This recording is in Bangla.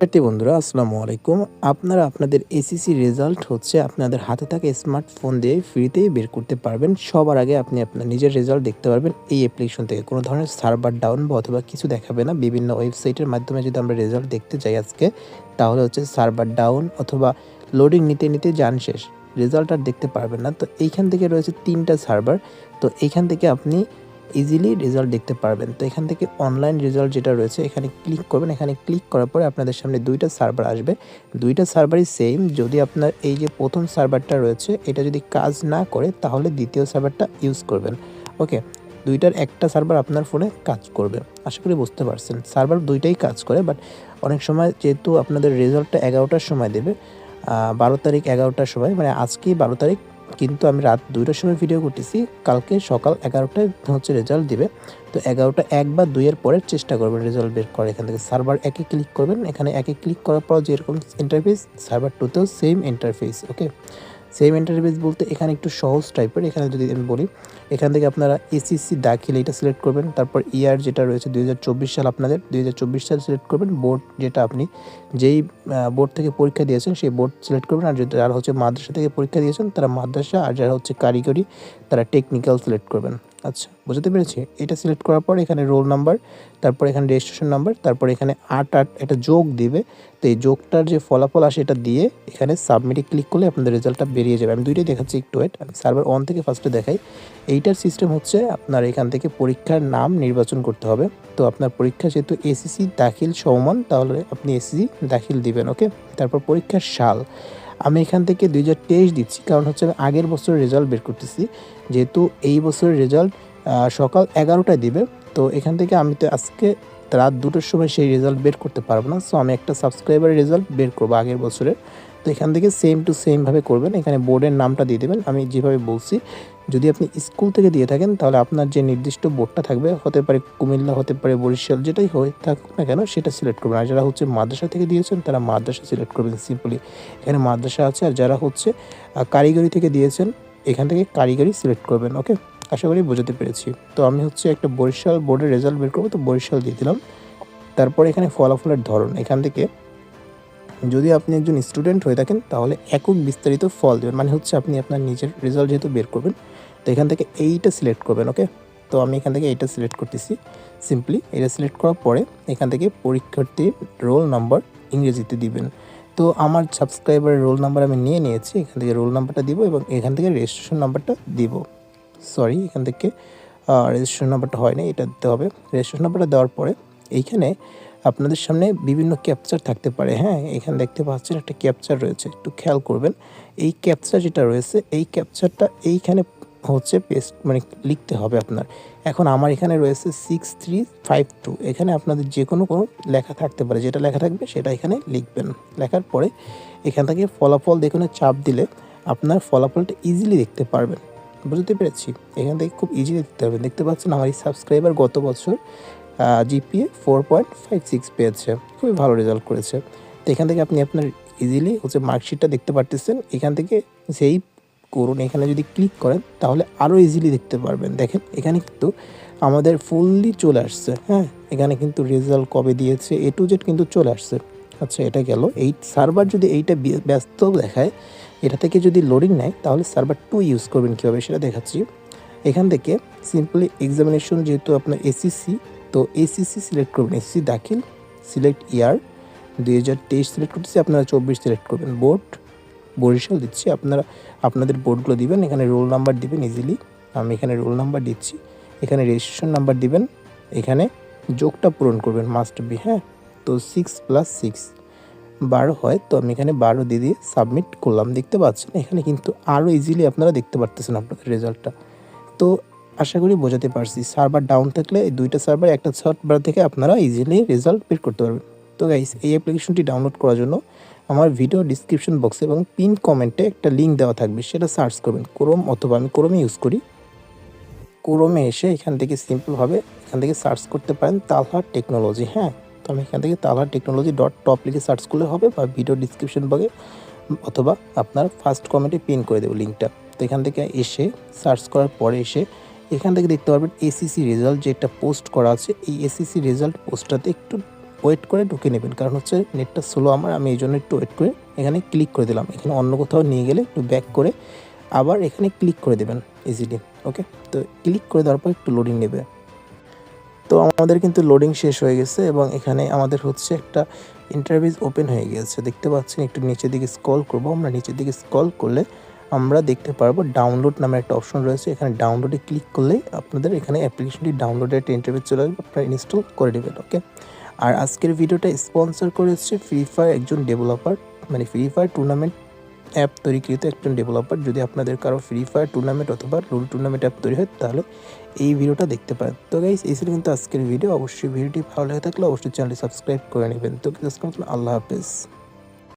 শিক্ষার্থী বন্ধুরা, আসসালামু আলাইকুম। আপনারা আপনাদের এসিসি রেজাল্ট হচ্ছে আপনাদের হাতে থাকা স্মার্টফোন দিয়ে ফ্রিতেই বের করতে পারবেন। সবার আগে আপনি আপনার নিজের রেজাল্ট দেখতে পারবেন। এই অ্যাপ্লিকেশন থেকে কোনো ধরনের সার্ভার ডাউন বা অথবা কিছু দেখাবে না। বিভিন্ন ওয়েবসাইটের মাধ্যমে যদি আমরা রেজাল্ট দেখতে যাই আজকে, তাহলে হচ্ছে সার্ভার ডাউন অথবা লোডিং নিতে নিতে যান শেষ। রেজাল্ট আর দেখতে পারবেন না। তো এইখান থেকে রয়েছে তিনটা সার্ভার তো এইখান থেকে আপনি ইজিলি রেজাল্ট দেখতে পারবেন। তো এখান থেকে অনলাইন রেজাল্ট যেটা রয়েছে, এখানে ক্লিক করবেন। এখানে ক্লিক করার পরে আপনাদের সামনে দুইটা সার্ভার আসবে। দুইটা সার্ভারই সেম যদি আপনার এই যে প্রথম সার্ভারটা রয়েছে, এটা যদি কাজ না করে, তাহলে দ্বিতীয় সার্ভারটা ইউজ করবেন। ওকে দুইটার একটা সার্ভার আপনার ফোনে কাজ করবে। আশা করি বুঝতে পারছেন। সার্ভার দুইটাই কাজ করে বাট অনেক সময় যেহেতু আপনাদের রেজাল্টটা এগারোটার সময় দেবে বারো তারিখ এগারোটার সময় মানে আজকেই বারো তারিখ কিন্তু আমি রাত দুইটার সময় ভিডিও করতেছি। কালকে সকাল এগারোটায় হচ্ছে রেজাল্ট দিবে। তো এগারোটা এক বা দুইয়ের পরে চেষ্টা করবেন রেজাল্ট বের করার। এখান থেকে সার্ভার একে ক্লিক করবেন। এখানে একে ক্লিক করার পর যেরকম interface server টুতেও same interface okay same interface বলতে এখানে একটু সহজ টাইপের এখানে যদি আমি বলি, এখান থেকে আপনারা এসিসি দাখিল এটা সিলেক্ট করবেন, তারপর ইয়ার যেটা রয়েছে দুই হাজার চব্বিশ সাল আপনাদের, দুই সাল সিলেক্ট করবেন বোর্ড যেটা আপনি যেই বোর্ড থেকে পরীক্ষা দিয়েছেন সেই বোর্ড সিলেক্ট করবেন, আর যারা হচ্ছে মাদ্রাসা থেকে পরীক্ষা দিয়েছেন তারা মাদ্রাসা, আর যারা হচ্ছে কারিগরি তারা টেকনিক্যাল সিলেক্ট করবেন। আচ্ছা বুঝতে পেরেছি। এটা সিলেক্ট করার পর এখানে রোল নাম্বার তারপর এখানে রেজিস্ট্রেশন নাম্বার তারপর এখানে আট আট একটা যোগ দিবে। তো এই যোগটার যে ফলাফল আসে এটা দিয়ে এখানে সাবমিটে ক্লিক করলে আপনাদের রেজাল্টটা বেরিয়ে যাবে। আমি দুইটাই দেখাচ্ছি একটু ওয়েট আমি সার্ভার ওয়ান থেকে ফার্স্টে দেখাই। এইটার সিস্টেম হচ্ছে আপনার এখান থেকে পরীক্ষার নাম নির্বাচন করতে হবে। তো আপনার পরীক্ষা যেহেতু এসিসি দাখিল সমান তাহলে আপনি এসিসি দাখিল দিবেন ওকে তারপর পরীক্ষার সাল। আমি এখান থেকে দুই হাজার তেইশ দিচ্ছি, কারণ হচ্ছে আমি আগের বছরের রেজাল্ট বের করতেছি। যেহেতু এই বছরের রেজাল্ট সকাল এগারোটায় দিবে, তো এখান থেকে আমি তো আজকে রাত দুটোর সময় সেই রেজাল্ট বের করতে পারব না। সো আমি একটা সাবস্ক্রাইবার রেজাল্ট বের করব আগের বছরের। তো এখান থেকে সেম টু সেমভাবে করবেন। এখানে বোর্ডের নামটা দিয়ে দেবেন। আমি যেভাবে বলছি, যদি আপনি স্কুল থেকে দিয়ে থাকেন, তাহলে আপনার যে নির্দিষ্ট বোর্ডটা থাকবে, হতে পারে কুমিল্লা, হতে পারে বরিশাল, যেটাই হয়ে থাকুক না কেন, সেটা সিলেক্ট করবেন। আর যারা হচ্ছে মাদ্রাসা থেকে দিয়েছেন, তারা মাদ্রাসা সিলেক্ট করবেন সিম্পলি এখানে মাদ্রাসা আছে, আর যারা হচ্ছে কারিগরি থেকে দিয়েছেন, এখান থেকে কারিগরি সিলেক্ট করবেন ওকে আশা করি বোঝাতে পেরেছি। তো আমি হচ্ছে একটা বরিশাল বোর্ডের রেজাল্ট বের করব, তো বরিশাল দিয়ে দিলাম। তারপর এখানে ফলাফলের ধরন। এখান থেকে যদি আপনি একজন স্টুডেন্ট হয়ে থাকেন, তাহলে একক বিস্তারিত ফল দেবেন। মানে হচ্ছে আপনি আপনার নিজের রেজাল্ট যেহেতু বের করবেন, তো এখান থেকে এইটা সিলেক্ট করবেন ওকে তো আমি এখান থেকে এইটা সিলেক্ট করতেছি সিম্পলি এটা সিলেক্ট করার পরে এখান থেকে পরীক্ষার্থীর রোল নাম্বার ইংরেজিতে দিবেন। তো আমার সাবস্ক্রাইবারের রোল নাম্বার আমি নিয়ে নিয়েছি, এখান থেকে রোল নাম্বারটা দিব এবং এখান থেকে রেজিস্ট্রেশন নাম্বারটা দিব। সরি এখান থেকে রেজিস্ট্রেশন নাম্বারটা হয় না এটা দিতে হবে। রেজিস্ট্রেশন নাম্বারটা দেওয়ার পরে এইখানে আপনাদের সামনে বিভিন্ন ক্যাপচার থাকতে পারে হ্যাঁ? এখানে দেখতে পাচ্ছেন একটা ক্যাপচার রয়েছে, একটু খেয়াল করবেন। এই ক্যাপচার যেটা রয়েছে, এই ক্যাপচারটা এইখানে হচ্ছে পেস্ট মানে লিখতে হবে আপনার। এখন আমার এখানে রয়েছে সিক্স থ্রি ফাইভ টু এখানে আপনাদের যে কোনো কোনো লেখা থাকতে পারে, যেটা লেখা থাকবে সেটা এখানে লিখবেন। লেখার পরে এখান থেকে ফলাফল দেখুন, চাপ দিলে আপনার ফলাফলটা ইজিলি দেখতে পারবেন। বুঝতে পেরেছি? এখান থেকে খুব ইজি দেখতে পারবেন। দেখতে পাচ্ছেন আমার এই সাবস্ক্রাইবার গত বছর GPA four point five six পেয়েছে। খুবই ভালো রেজাল্ট করেছে। তো এখান থেকে আপনি আপনার ইজিলি হচ্ছে মার্কশিটটা দেখতে পারতেছেন। এখান থেকে সেই করুন, এখানে যদি ক্লিক করেন, তাহলে আরও ইজিলি দেখতে পারবেন। দেখেন, এখানে কিন্তু আমাদের ফুললি চলে আসছে হ্যাঁ? এখানে কিন্তু রেজাল্ট কবে দিয়েছে? এ টু জেড কিন্তু চলে আসছে। আচ্ছা এটা গেল। এই সার্ভার যদি এইটা ব্যস্ত দেখায়, এটা থেকে যদি লোডিং নেয়, তাহলে সার্ভার টু ইউজ করবেন কীভাবে? সেটা দেখাচ্ছি। এখান থেকে সিম্পলি এক্সামিনেশন যেহেতু আপনার এসিসি তো এসিসি সিলেক্ট করবেন এসিসি দাখিল সিলেক্ট ইয়ার দুই হাজার তেইশ সিলেক্ট করতেছি, আপনারা চব্বিশ সিলেক্ট করবেন। বোর্ড বরিশাল দিচ্ছি, আপনারা, আপনাদের বোর্ডগুলো দিবেন, এখানে রোল নাম্বার দিবেন ইজিলি আমি এখানে রোল নাম্বার দিচ্ছি, এখানে রেজিস্ট্রেশন নাম্বার দিবেন, এখানে যোগটা পূরণ করবেন মাস্ট বি হ্যাঁ? তো সিক্স প্লাস সিক্স বারো হয়, তো আমি এখানে বারো দিয়ে দিয়ে সাবমিট করলাম, দেখতে পাচ্ছেন? এখানে কিন্তু আরও ইজিলি আপনারা দেখতে পারতেছেন আপনাদের রেজাল্টটা তো আশা করি বোঝাতে পারছি। সার্ভার ডাউন থাকলে এই দুইটা সার্ভার একটা সার্ভার থেকে আপনারা ইজিলি রেজাল্ট বের করতে পারবেন। তো গাইস এই অ্যাপ্লিকেশনটি ডাউনলোড করার জন্য আমার ভিডিও ডিসক্রিপশন বক্সে এবং পিন কমেন্টে একটা লিঙ্ক দেওয়া থাকবে, সেটা সার্চ করবেন। ক্রোম অথবা আমি ক্রোমে ইউজ করি। ক্রোমে এসে এখান থেকে সিম্পলভাবে এখান থেকে সার্চ করতে পারেন তালহার টেকনোলজি হ্যাঁ? তো আমি এখান থেকে তালহার টেকনোলজি ডট টপ লিখে সার্চ করলে হবে বা ভিডিও ডিসক্রিপশন বক্সে অথবা আপনার ফার্স্ট কমেন্টে পিন করে দেবো লিঙ্কটা তো এখান থেকে এসে সার্চ করার পরে এসে এখান থেকে দেখতে পারবেন এসিসি রেজাল্ট যেটা পোস্ট করা আছে, এই এসিসি রেজাল্ট পোস্টটাতে একটু ওয়েট করে ঢুকে নেবেন। কারণ হচ্ছে নেটটা স্লো আমার, আমি এই জন্য একটু ওয়েট করে এখানে ক্লিক করে দিলাম। এখানে অন্য কোথাও নিয়ে গেলে একটু ব্যাক করে আবার এখানে ক্লিক করে দেবেন ইজিলি ওকে তো ক্লিক করে দেওয়ার পর একটু লোডিং নেবে। তো আমাদের কিন্তু লোডিং শেষ হয়ে গেছে এবং এখানে আমাদের হচ্ছে একটা ইন্টারভিউ ওপেন হয়ে গিয়েছে দেখতে পাচ্ছেন একটু নিচের দিকে স্ক্রল করব। আমরা নিচের দিকে স্ক্রল করলে আমরা দেখতে পারব ডাউনলোড নামে একটা অপশন রয়েছে। এখানে ডাউনলোডে ক্লিক করলে আপনাদের এখানে অ্যাপ্লিকেশনটি ডাউনলোডের একটা ইন্টারভিউ চলে আসবে, আপনারা ইনস্টল করে দেবেন ওকে আর আজকের ভিডিওটা স্পন্সর করেছে ফ্রি ফায়ার একজন ডেভেলপার মানে ফ্রি ফায়ার টুর্নামেন্ট অ্যাপ তৈরিকৃত একজন ডেভেলপার যদি আপনাদের কারও ফ্রি ফায়ার টুর্নামেন্ট অথবা রুল টুর্নামেন্ট অ্যাপ তৈরি হয়, তাহলে এই ভিডিওটা দেখতে পারেন। তো গাইস এই ছিল কিন্তু আজকের ভিডিও অবশ্যই ভিডিওটি ভালো লেগে থাকলে অবশ্যই চ্যানেলটি সাবস্ক্রাইব করে নেবেন। তো আল্লাহ হাফেজ।